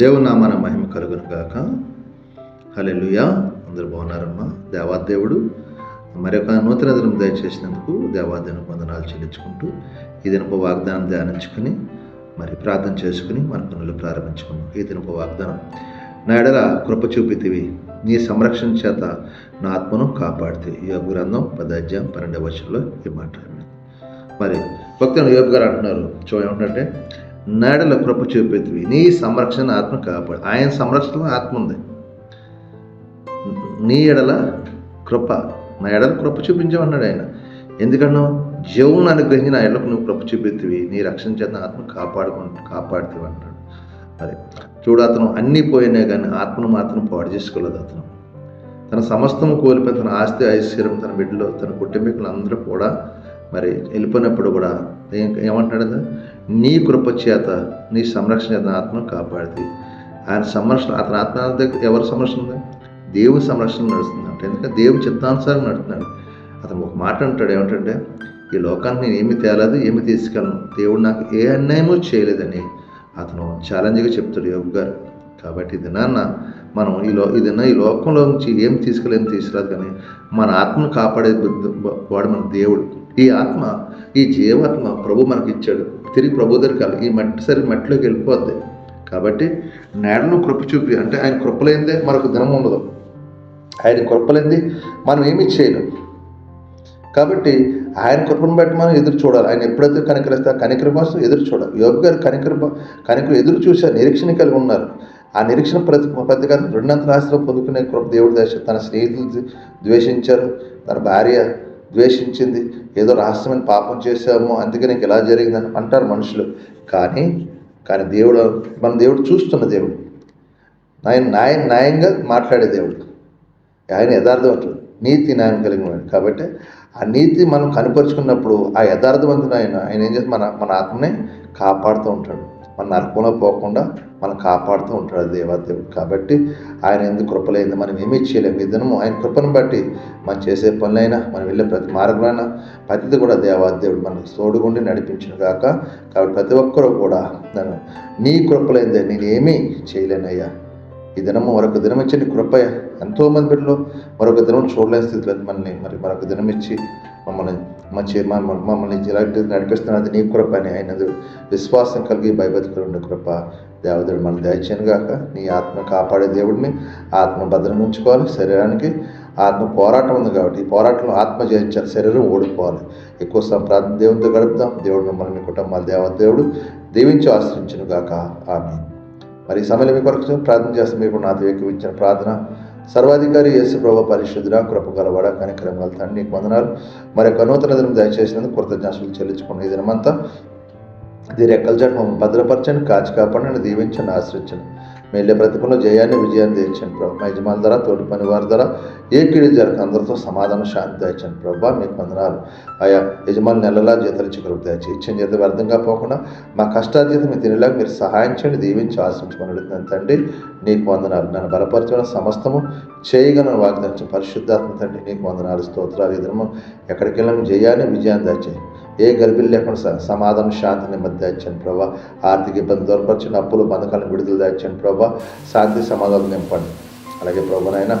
దేవునామాన మహిమ కలుగును గాక. హలెలుయా అందరు బాగున్నారమ్మా? దేవాదేవుడు మరొక నూతన దినం దయచేసినందుకు దేవాదేవుని వందనాలు చెల్లించుకుంటూ ఈ దినపు వాగ్దానం ధ్యానించుకుని మరి ప్రార్థన చేసుకుని మన పనులు ప్రారంభించుకున్నాం ఈ దినపు వాగ్దానం నా ఎడల కృప చూపితివి నీ సంరక్షణ చేత నా ఆత్మను కాపాడితే. యోగ గ్రంథం పదాధ్యాయం పన్నెండవ వర్షంలో ఈ మాట మరి భక్తులు యోగ గారు అంటున్నారు చూ నడల కృప చూపెత్తివి. నీ సంరక్షణ ఆత్మ కాపాడు. ఆయన సంరక్షణ ఆత్మ ఉంది. నీ ఎడల కృప. నా ఎడల కృప చూపించమన్నాడు ఆయన. ఎందుకన్నా జీవం అనుగ్రహించి నా ఎడలకు నువ్వు కృప చూపెత్తివి. నీ రక్షణ చేత ఆత్మ కాపాడుకు కాపాడుతీవి అన్నాడు మరి చూడు అతను అన్నీ పోయినా కానీ ఆత్మను మాత్రం పాడు చేసుకోలేదు అతను. తన సమస్తము కోల్పోయిన తన ఆస్తి ఐశ్వర్యం తన బిడ్డలో తన కుటుంబీకులందరూ కూడా మరి వెళ్ళిపోయినప్పుడు కూడా ఏమంటాడు ఏమంటున్నాడు నీ కృప చేత నీ సంరక్షణ చేత ఆత్మను కాపాడితే. ఆయన సంరక్షణ అతని ఆత్మ దగ్గర సంరక్షణ ఉంది? దేవుని సంరక్షణ నడుస్తుందంట ఎందుకంటే దేవుని చిత్తానుసారం నడుస్తున్నాడు అతను ఒక మాట అంటాడు ఏమంటంటే ఈ లోకానికి నేను ఏమి తేలేదు ఏమి తీసుకెళ్ళను. దేవుడు నాకు ఏ అన్యాయమూ చేయలేదని అతను ఛాలెంజ్గా చెప్తాడు యోగు గారు. కాబట్టి ఇది నాన్న మనం ఈ లో ఇది ఈ లోకంలో నుంచి ఏం తీసుకెళ్ళేం తీసుకురాదు కానీ మన ఆత్మను కాపాడే వాడు మన దేవుడు. ఈ ఆత్మ ఈ జీవాత్మ ప్రభు మనకి ఇచ్చాడు తిరిగి ప్రభు దగ్గరికి ఈ మట్టి సరి మట్టిలోకి వెళ్ళిపోద్ది. కాబట్టి నేడను కృప చూపి అంటే ఆయన కృపలేందే మనకు దినం ఉండదు. ఆయన కృపలేంది మనం ఏమి చేయలేం. కాబట్టి ఆయన కృపను బట్టి మనం ఎదురు చూడాలి. ఆయన ఎప్పుడైతే కనికరిస్తే కనికర కోసం ఎదురు చూడాలి. యోగి గారు కనికర కనికరు ఎదురు చూసే నిరీక్షణ కలిగి ఉన్నారు. ఆ నిరీక్షణ ప్రతి ప్రతిగా రెండంతల ఆశలో పొందుకునే కృప దేవుడి దశ తన స్నేహితులు ద్వేషించారు. తన భార్య ద్వేషించింది. ఏదో రహస్యమైన పాపం చేశామో అందుకే నీకు ఇలా జరిగిందని అంటారు మనుషులు. కానీ కానీ దేవుడు మన దేవుడు చూస్తున్న దేవుడు. ఆయన న్యాయ న్యాయంగా మాట్లాడే దేవుడు. ఆయన యథార్థవంతుడు. నీతి న్యాయం కలిగిన కాబట్టి ఆ నీతి మనం కనుపరుచుకున్నప్పుడు ఆ యథార్థవంతుడు ఆయన. ఆయన ఏం చేస్తే మన మన ఆత్మనే కాపాడుతూ ఉంటాడు. మన నరకంలో పోకుండా మనం కాపాడుతూ ఉంటాడు దేవాదేవుడు. కాబట్టి ఆయన ఎందుకు కృపలేదు? మనం ఏమీ చేయలేము ఈ దినము ఆయన కృపను బట్టి మనం చేసే పనులైనా మనం వెళ్ళే ప్రతి మార్గమైనా ప్రతిది కూడా దేవాదేవుడు మనకు తోడుగుండి నడిపించిన కాక కాబట్టి ప్రతి ఒక్కరూ కూడా నన్ను నీ కృపలేందే నేను ఏమీ చేయలేనయ్యా. ఈ దినము మరొక దినం ఇచ్చి నీ కృప ఎంతోమంది బిడ్డలు మరొక దినం చూడలేని స్థితిలో మనల్ని మరి మరొక దినం ఇచ్చి మమ్మల్ని మంచి మమ్మల్ని ఇలాంటి నడిపిస్తున్నది నీ కృప అని ఆయన విశ్వాసం కలిగి భయభక్తులు ఉండే కృప. దేవదేవుడు మనం దయచేయను గాక. నీ ఆత్మ కాపాడే దేవుడిని ఆత్మ భద్రం ఉంచుకోవాలి. శరీరానికి ఆత్మ పోరాటం ఉంది కాబట్టి ఈ పోరాటంలో ఆత్మ జయించాలి. శరీరం ఓడిపోవాలి. ఎక్కువ సమయం ప్రార్థన దేవునితో గడుపుదాం. దేవుడు మిమ్మల్ని మీ కుటుంబాల దేవదేవుడు దీవించి ఆశ్రయించను గాక. ఆమె మరి ఈ సమయంలో మీ కొరకు ప్రార్థన చేస్తే. మీరు నాతో ఎక్కువించిన ప్రార్థన సర్వాధికారి యేసు ప్రభు పరిశుద్ధుడ కృపగల గలవాడ కనికరం గల తండ్రి నీకు వందనాలు. మరి యొక్క నూతన దినం దయచేసినందుకు కృతజ్ఞాసులు చెల్లించుకున్న ఈ దినమంతా దీని రెక్కల జన్మ భద్రపరచండి కాచి కాపాడండి దీవించండి ఆశ్రయించండి. మేలే బ్రతుకుల్లో జయాన్ని విజయాన్ని తెచ్చండి ప్రభు. మా యజమానుల ధర తోటి పని వారి ధర ఏ కిడి జరగక అందరితో సమాధానం శాంతి తెచ్చండి ప్రభు. మీకు వందనాలు. ఆయా యజమాని నెలలా జీతలించి కలుపు తెచ్చి ఇచ్చిన జీతం వ్యర్థంగా పోకుండా మా కష్టార్జిత మీరు తినేలాగా మీరు సహాయం చేయండి దీవించి ఆశించమని అడుగుతున్నాను తండ్రి. నీకు వందనాలు. నన్ను బలపరచిన సమస్తము చేయగలను వాగ్దానం పరిశుద్ధాత్మ తండ్రి. నీకు వందనాలు. స్తోత్రాలు. ఈ ఎక్కడికి వెళ్ళాము జయాన్ని విజయాన్ని దాచాయి ఏ గర్భిణి లేకుండా సమాధానం శాంతి నెమ్మది దాచండి ప్రభా. ఆర్థిక ఇబ్బంది దూరపరచండి అప్పులు బంధకాలను విడుదల దాచండి ప్రభా. శాంతి సమాధానం నింపండి. అలాగే ప్రభానైనా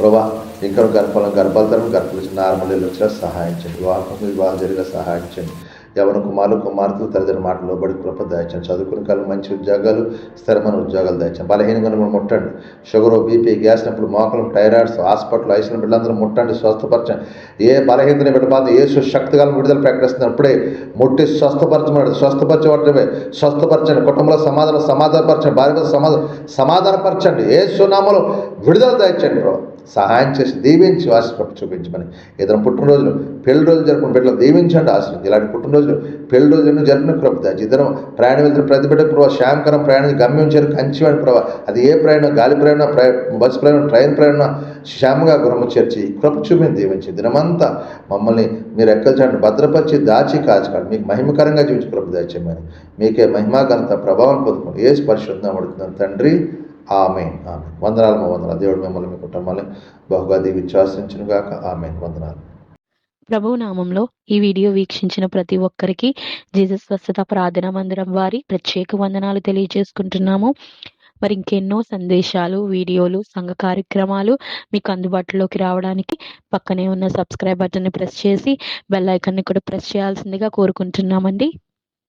ప్రభా ఇంకా గర్భాలను గర్భాల తరం గర్భలు నార్మల్ వచ్చినా సహాయించండి వివాహం వివాహం జరిగిన సహాయించండి యవన కుమారులు కుమార్తెలు తల్లిదండ్రుల మాటలు బడి కృప దాయించండి చదువుకుని కాలం మంచి ఉద్యోగాలు స్థిరమైన ఉద్యోగాలు దాయించండి బలహీనంగా మనం ముట్టండి. షుగర్ బీపీ గ్యాస్ నప్పుడు మోకలు టైరాయిడ్స్ హాస్పిటల్ ఐసిన బిడ్డలందరూ ముట్టండి స్వస్థపరచండి. ఏ బలహీనతని బిడ్డబాధ ఏ శక్తి కాలం విడుదల ప్రకటిస్తుంది అప్పుడే ముట్టి స్వస్థపరచమని స్వస్థపరచబడమే స్వస్థపరచండి. కుటుంబంలో సమాధానం సమాధానపరచండి. భార్య సమాధానం సమాధానపరచండి. ఏ సునామలో విడుదల దాయించండి ప్రభు సహాయం చేసి దీవించి ఆశ చూపించమని. ఇద్దరం పుట్టినరోజులు పెళ్ళి రోజులు జరుపుకున్న బిడ్డలు దీవించండి ఆశీర్వదించి ఇలాంటి పుట్టినరోజులు పెళ్ళి రోజులను జరిపిన కృప ఇద్దరం ప్రయాణం వెళ్తున్న ప్రతి బిడ్డ ప్రభావ శ్యామకరం ప్రయాణం గమ్యం చేరు కంచివాడి ప్రభావ అది ఏ ప్రయాణం గాలి ప్రయాణం బస్సు ప్రయాణం ట్రైన్ ప్రయాణం శ్యామగా గురము చేర్చి కృప చూపించి దీవించి. దినమంతా మమ్మల్ని మీరు ఎక్కలు భద్రపరిచి దాచి కాచుకోండి. మీకు మహిమకరంగా జీవించి కృప మీకే మహిమా ఘనత ప్రభావం పొందుకోండి. ఏ పరిశుద్ధం అడుగుతున్నాను తండ్రి ఆమె ఆమె వందనాలు మా వందనాలు. దేవుడు మిమ్మల్ని మీ కుటుంబాన్ని బహుగా దీవించి గాక. ఆమె వందనాలు. ప్రభు నామంలో ఈ వీడియో వీక్షించిన ప్రతి ఒక్కరికి జీసస్ స్వస్థత ప్రార్థన మందిరం వారి ప్రత్యేక వందనాలు తెలియజేసుకుంటున్నాము. మరి ఇంకెన్నో సందేశాలు వీడియోలు సంఘ కార్యక్రమాలు మీకు అందుబాటులోకి రావడానికి పక్కనే ఉన్న సబ్స్క్రైబ్ బటన్ని ప్రెస్ చేసి బెల్ ఐకాన్ని కూడా ప్రెస్ చేయాల్సిందిగా కోరుకుంటున్నామండి.